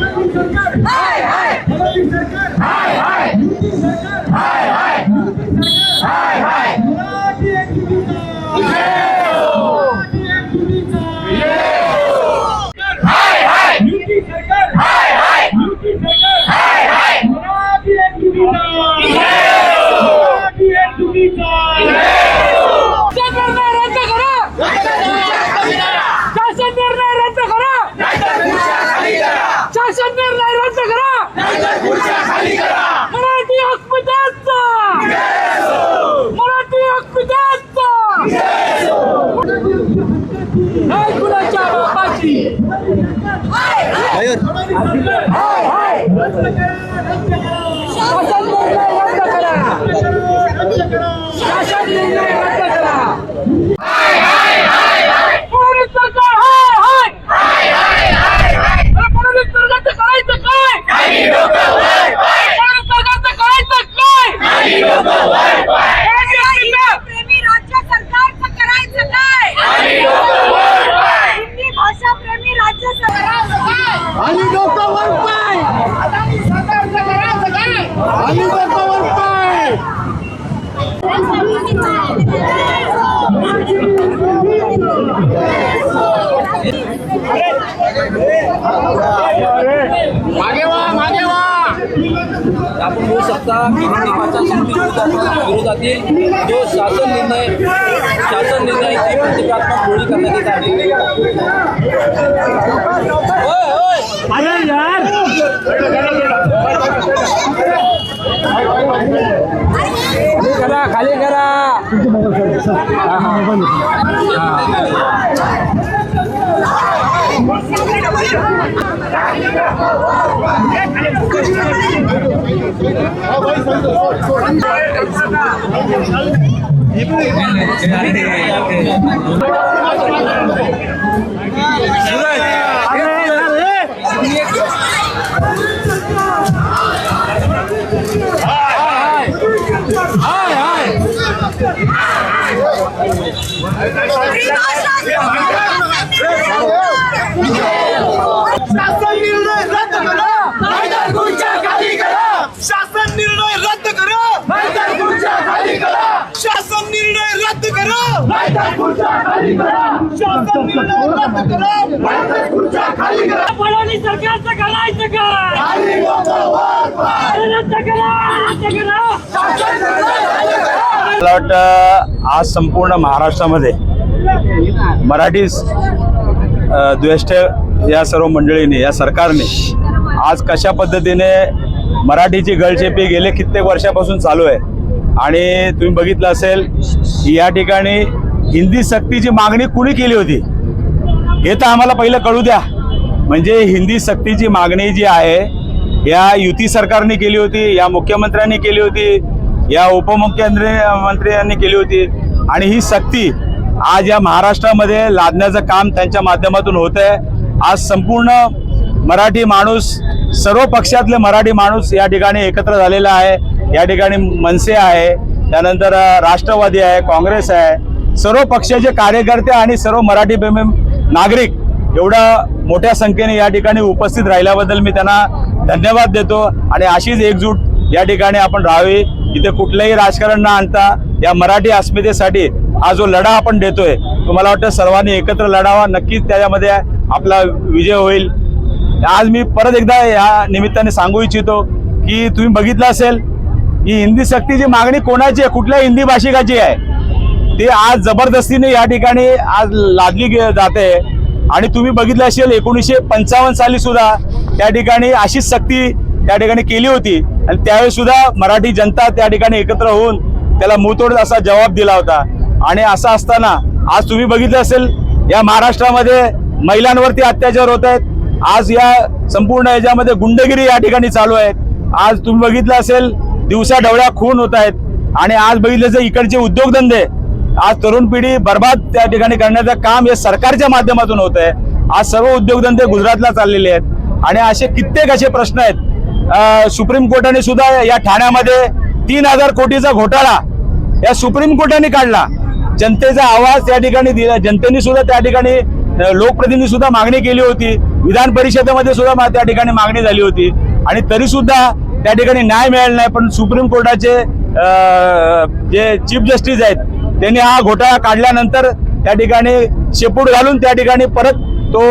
हाय हाय फडणवीस सरकार हाय हाय युती सरकार हाय हाय युती सरकार हाय हाय मराठी एकजुटीचा मराठी एकजुटीचा हाय हाय युती सरकार हाय हाय युती सरकार हाय हाय मराठी एकजुटीचा मराठी एकजुटीचा निर्णय रद्द करा शासन निर्णय रद्द करा शासन निर्णय रद्द करा मराठी अस्मितेचा मराठी अस्मितेचा नाही कुणाच्या बापाची. शासन निर्णय रद्द करा. शासन निर्णय रद्द करा फडणवीस सरकार हाय हाय अरे फडणवीस सरकारचं करायचं काय फडणवीस सरकारचं करायचं काय मराठी अस्मिता प्रेमी राज्य सरकारचं करायचं काय हिंदी भाषा प्रेमी राज्य सरकारचं काय आणि डोक्यावर पाय अदानी सरकारचं करायचं काय आणि डोक्यावर पाय मागे वा मागे वा आपण होऊ शकता हिंदी भाषा विरोधातील जो शासन निर्णय शासन निर्णयाची प्रतिकात्मक गोळी करण्यात येत आहे होय, होय. अरे यार करा खाली करा हाय हाय शासन निर्णय रद्द करा नाहीतर खुर्च्या खाली करा शासन निर्णय रद्द करा नाहीतर खुर्च्या खाली करा शासन निर्णय रद्द करा खुर्च्या खाली करा खुर्च्या खाली करा फडणवीस सरकारचं करायचं काय खाली पाय रद्द करा रद्द करा शासन रद्द करा मला वाटतं आज संपूर्ण महाराष्ट्रामध्ये मराठी अ, द्वेष्ट या सर्व मंडळींनी या सरकारने आज कशा पद्धतीने मराठीची गळचेपी गेले कित्येक वर्षापासून चालू आहे. आणि तुम्ही बघितलं असेल की या ठिकाणी हिंदी सक्तीची मागणी कुणी केली होती? हे तर आम्हाला पहिलं कळू द्या. म्हणजे हिंदी सक्तीची मागणी जी आहे या युती सरकारने केली होती या मुख्यमंत्र्यांनी केली होती या उपमुख्यमंत्री मंत्र्यांनी केली होती. आणि ही सक्ती आज या महाराष्ट्रामध्ये लादण्याचं काम त्यांच्या माध्यमातून होत आहे आज संपूर्ण मराठी माणूस सर्व पक्षातले मराठी माणूस या ठिकाणी एकत्र झालेला आहे. या ठिकाणी मनसे आहे. त्यानंतर राष्ट्रवादी आहे काँग्रेस आहे. सर्व पक्षाचे कार्यकर्ते आणि सर्व मराठी प्रेमी नागरिक एवढ्या मोठ्या संख्येने या ठिकाणी उपस्थित राहिल्याबद्दल मी त्यांना धन्यवाद देतो आणि अशीच एकजूट या ठिकाणी आपण राहावी. इथे कुठलंही राजकारण न आणता या मराठी अस्मितेसाठी हा जो लढा आपण देतोय तुम्हाला वाटतं सर्वांनी एकत्र लढावा. नक्कीच त्याच्यामध्ये आपला विजय होईल. आज मी परत एकदा या निमित्ताने सांगू इच्छितो की तुम्ही बघितलं असेल ही हिंदी सक्तीची मागणी कोणाची आहे? कुठल्या हिंदी भाषिकाची आहे? ती आज जबरदस्तीने या ठिकाणी आज लादली जाते. आणि तुम्ही बघितलं असेल एकोणीसशे पंचावन्न साली सुद्धा त्या ठिकाणी अशीच सक्ती त्या ठिकाणी केली होती. आणि त्यावेळी सुद्धा मराठी जनता त्या ठिकाणी एकत्र होऊन त्याला मुतोड असा जबाब दिला होता. आणि असं असताना आज तुम्ही बघितलं असेल या महाराष्ट्रामध्ये महिलांवरती अत्याचार होत आहेत. आज या संपूर्ण याच्यामध्ये गुंडगिरी या ठिकाणी चालू आहे आज तुम्ही बघितलं असेल दिवसा ढवळ्या खून होत आहेत. आणि आज बघितलं तर इकडचे उद्योगधंदे आज तरुण पिढी बर्बाद त्या ठिकाणी करण्याचं काम हे सरकारच्या माध्यमातून होत आहे. आज सर्व उद्योगधंदे गुजरातला चाललेले आहेत. आणि असे कित्येक असे प्रश्न आहेत. सुप्रीम कोर्टाने सुद्धा या ठाण्यामध्ये तीन हजार कोटीचा घोटाळा या सुप्रीम कोर्टाने काढला. जनतेचा आवाज त्या ठिकाणी दिला. जनतेने सुद्धा त्या ठिकाणी लोकप्रतिनिधी सुद्धा मागणी केली होती. विधान परिषदेमध्ये सुद्धा मा- त्या ठिकाणी मागणी झाली होती. आणि तरी सुद्धा त्या ठिकाणी न्याय मिळाला नाही. पण सुप्रीम कोर्टाचे जे चीफ जस्टिस आहेत त्यांनी हा घोटाळा काढल्यानंतर त्या ठिकाणी शेपूट घालून त्या ठिकाणी परत तो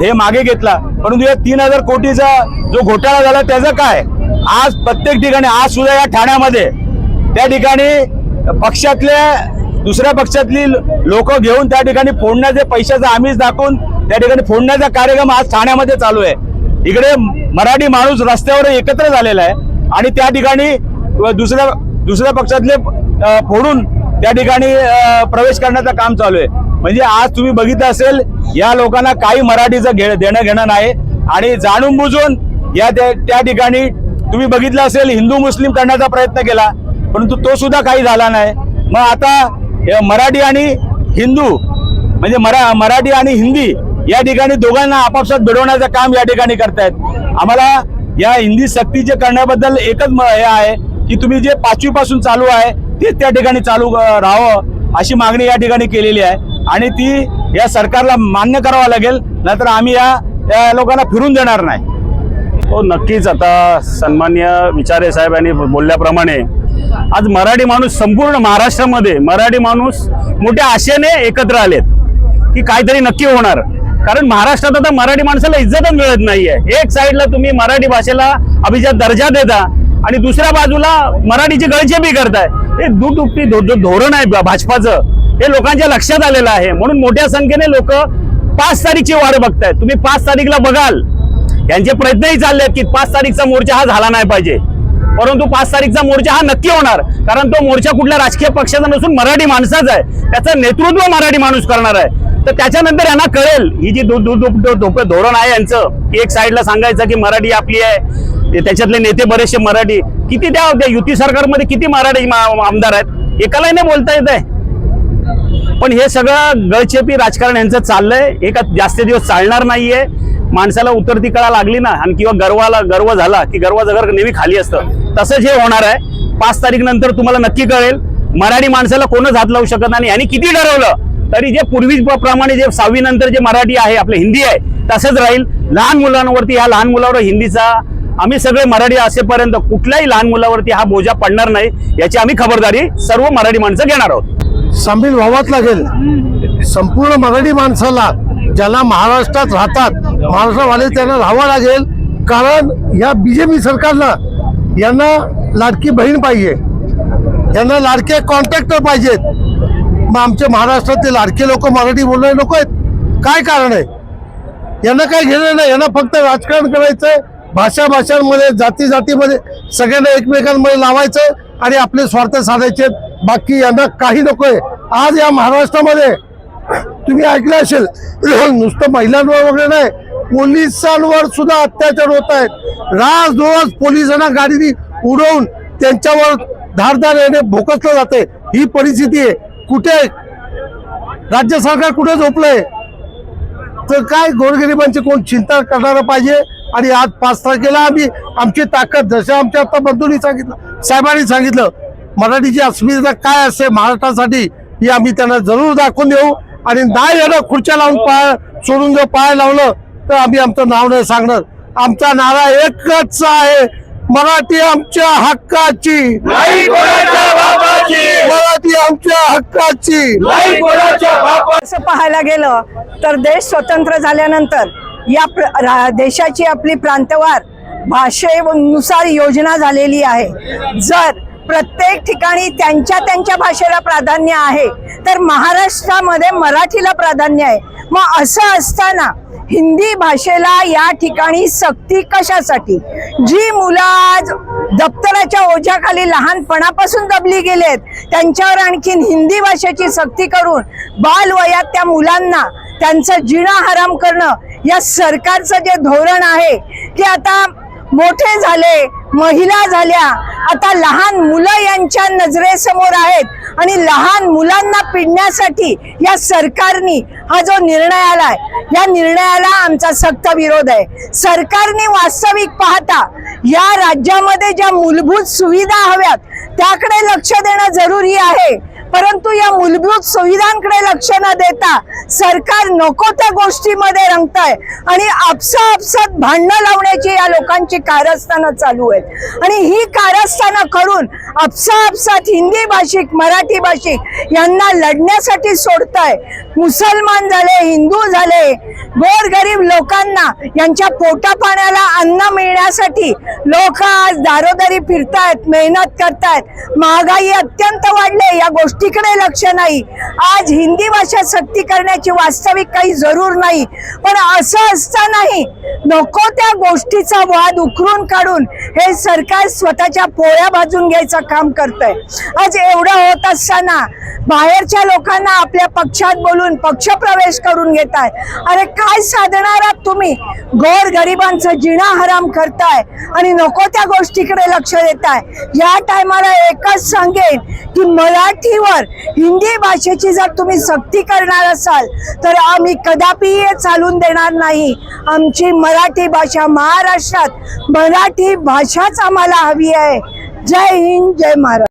हे मागे घेतला. परंतु या तीन हजार कोटीचा जो घोटाळा झाला त्याचं काय? आज प्रत्येक ठिकाणी आज सुद्धा या ठाण्यामध्ये त्या ठिकाणी पक्षातल्या दुसऱ्या पक्षातली लोक घेऊन त्या ठिकाणी फोडण्याचे पैशाचा आमिष दाखवून त्या ठिकाणी फोडण्याचा कार्यक्रम आज ठाण्यामध्ये चालू आहे. इकडे मराठी माणूस रस्त्यावर एकत्र झालेला आहे आणि त्या ठिकाणी दुसऱ्या दुसऱ्या पक्षातले फोडून त्या ठिकाणी प्रवेश करण्याचं काम चालू आहे. म्हणजे आज तुम्ही बघितलं असेल या लोकांना काही मराठीचं घे देणं घेणं नाही. आणि जाणून बुजून या त्या त्या ठिकाणी तुम्ही बघितलं असेल हिंदू मुस्लिम करण्याचा प्रयत्न केला परंतु तो सुद्धा काही झाला नाही. मग आता मराठी आणि हिंदू म्हणजे मरा मराठी आणि हिंदी या ठिकाणी दोघांना आपापसात भिडवण्याचं काम या ठिकाणी करतायत. आम्हाला या हिंदी सक्तीचे करण्याबद्दल एकच म- हे आहे की तुम्ही जे पाचवीपासून चालू आहे ते त्या ठिकाणी चालू राहावं अशी मागणी या ठिकाणी केलेली आहे. आणि ती या सरकारला मान्य करावं लागेल नाहीतर आम्ही या या लोकांना फिरून देणार नाही. हो नक्कीच. आता सन्मान्य विचारे साहेबांनी बोलल्याप्रमाणे आज मराठी माणूस संपूर्ण महाराष्ट्रामध्ये मराठी माणूस मोठ्या आशेने एकत्र आलेत की काहीतरी नक्की होणार. कारण महाराष्ट्रात आता मराठी माणसाला इज्जतच मिळत नाहीये. एक साईडला तुम्ही मराठी भाषेला अभिजात दर्जा देता आणि दुसऱ्या बाजूला मराठीची गळचेपी करताय. हे दुटुपटी धोरण आहे भाजपाचं. हे लोकांच्या लक्षात आलेलं आहे. म्हणून मोठ्या संख्येने लोक पाच तारीखची वाट बघतायत. तुम्ही पाच तारीखला बघाल. यांचे प्रयत्नही चालले आहेत की पाच तारीखचा मोर्चा हा झाला नाही पाहिजे. परंतु पाच तारीखचा मोर्चा हा नक्की होणार. कारण तो मोर्चा कुठल्या राजकीय पक्षाचा नसून मराठी माणसाचा आहे. त्याचं नेतृत्व मराठी माणूस करणार आहे. तर त्याच्यानंतर यांना कळेल. ही जी धोरण आहे यांचं की एक साईडला सांगायचं की मराठी आपली आहे. त्याच्यातले नेते बरेचसे मराठी किती त्या त्या युती सरकारमध्ये किती मराठी मा- आमदार आहेत? एकालाही नाही बोलता येत आहे. पण हे सगळं गळचेपी राजकारण यांचं चाललंय. हे का जास्त दिवस चालणार नाहीये. माणसाला उतरती कळा लागली ना आणि किंवा गर्वाला गर्व झाला की गर्वाचं घर नेहमी खाली असतं. तसंच हे होणार आहे. पाच तारीख नंतर तुम्हाला नक्की कळेल. मराठी माणसाला कोणच हात लावू शकत नाही. आणि किती ठरवलं? तरी जे पूर्वी प्रमाणे जे सहावी नंतर जे मराठी आहे आपलं हिंदी आहे तसंच राहील. लहान मुलांवरती ह्या लहान मुलावर हिंदीचा आम्ही सगळे मराठी असेपर्यंत कुठल्याही लहान मुलावरती हा बोजा पडणार नाही याची आम्ही खबरदारी सर्व मराठी माणसं घेणार आहोत. सामील व्हावाच लागेल. संपूर्ण मराठी माणसाला ज्याला महाराष्ट्रात राहतात महाराष्ट्रवाले त्यांना राहावं लागेल. कारण या बीजेपी सरकारला यांना लाडकी बहीण पाहिजे. यांना लाडके कॉन्ट्रॅक्टर पाहिजेत. मग आमचे महाराष्ट्रातले लाडके लोक मराठी बोलणारे लोक आहेत. काय कारण आहे? यांना काय घेणं नाही यांना फक्त राजकारण करायचंय. भाषा भाषांमध्ये जाती जातीमध्ये सगळ्यांना एकमेकांमध्ये लावायचं आणि आपले स्वार्थ साधायचे. बाकी यांना काही नको आहे आज या महाराष्ट्रामध्ये तुम्ही ऐकलं असेल नुसतं महिलांवर वगैरे नाही पोलिसांवर सुद्धा अत्याचार होत आहेत. राज रोज पोलिसांना गाडीने उडवून त्यांच्यावर धारदार येणे भोकसलं जाते ही परिस्थिती आहे. कुठे राज्य सरकार कुठे झोपलंय? तर काय गोरगरिबांची कोण चिंता करणारं पाहिजे? आणि आज पाच तारखेला आम्ही आमची ताकद जसं आमच्या आता बंधूंनी सांगितलं साहेबांनी सांगितलं मराठीची अस्मिता काय असते महाराष्ट्रासाठी ही आम्ही त्यांना जरूर दाखवून देऊ. आणि नाही यानं खुर्च्या लावून पाय सोडून जर पाय लावलं तर आम्ही आमचं नाव नाही सांगणार. आमचा नारा एकच आहे मराठी आमच्या हक्काची. मराठी आमच्या हक्काची. असं पाहायला गेलं तर देश स्वतंत्र झाल्यानंतर या प्र- रा- देशाची आपली प्रांतवार भाषेनुसार योजना झालेली आहे. जर प्रत्येक ठिकाणी त्यांच्या त्यांच्या भाषेला प्राधान्य आहे तर महाराष्ट्रामध्ये मराठीला प्राधान्य आहे. मग असं असताना हिंदी भाषेला या ठिकाणी सक्ती कशासाठी? जी मुलं आज दप्तराच्या ओझ्याखाली लहानपणापासून दबली गेलेत त्यांच्यावर आणखीन हिंदी भाषेची सक्ती करून बालवयात त्या मुलांना त्यांचं जिणं हराम करणं या सरकारचं जे धोरण आहे की आता मोठे झाले महिला झाल्या. आता लहान मुलं यांच्या नजरेसमोर आहेत. आणि लहान मुलांना पिडण्यासाठी या सरकारनी हा जो निर्णय आलाय या निर्णयाला आमचा सक्त विरोध आहे. सरकारने वास्तविक पाहता या राज्यामध्ये ज्या मूलभूत सुविधा हव्यात त्याकडे लक्ष देणं जरुरी आहे. परंतु या मूलभूत सुविधांकडे लक्ष न देता सरकार नको त्या गोष्टीमध्ये रंगत आहे आणि आपसा आपसात भांडणं लावण्याची या लोकांची कारस्थानं चालू आहेत. आणि ही कारस्थानं करून आपसा आपसात हिंदी भाषिक मराठी भाषिक यांना लढण्यासाठी सोडताय. मुसलमान झाले हिंदू झाले गोरगरीब लोकांना यांच्या पोटा पाण्याला अन्न मिळण्यासाठी लोक आज दारोदारी फिरतायत मेहनत करतायत. महागाई अत्यंत वाढले या गोष्टी तिकडे लक्ष नाही. आज हिंदी भाषा सक्ती करण्याची वास्तविक काही जरूर नाही. पण असं असतानाही नको त्या गोष्टीचा वाद उकरून काढून हे सरकार स्वतःच्या पोळ्या भाजून घ्यायचं काम करतंय. आज एवढं होत असताना बाहेरच्या लोकांना आपल्या पक्षात बोलून पक्षप्रवेश करून घेताय. अरे काय साधणार आहात तुम्ही? गोर गरिबांचं जिणा हराम करताय आणि नको त्या गोष्टीकडे लक्ष देताय. या टायमाला एकच सांगेन की मराठीवर हिंदी भाषेची जर तुम्ही सक्ती करणार असाल तर आम्ही कदापि चालून देणार नाही. आमची मराठी भाषा महाराष्ट्रात मराठी भाषाच आम्हाला हवी आहे. जय हिंद जय महाराष्ट्र.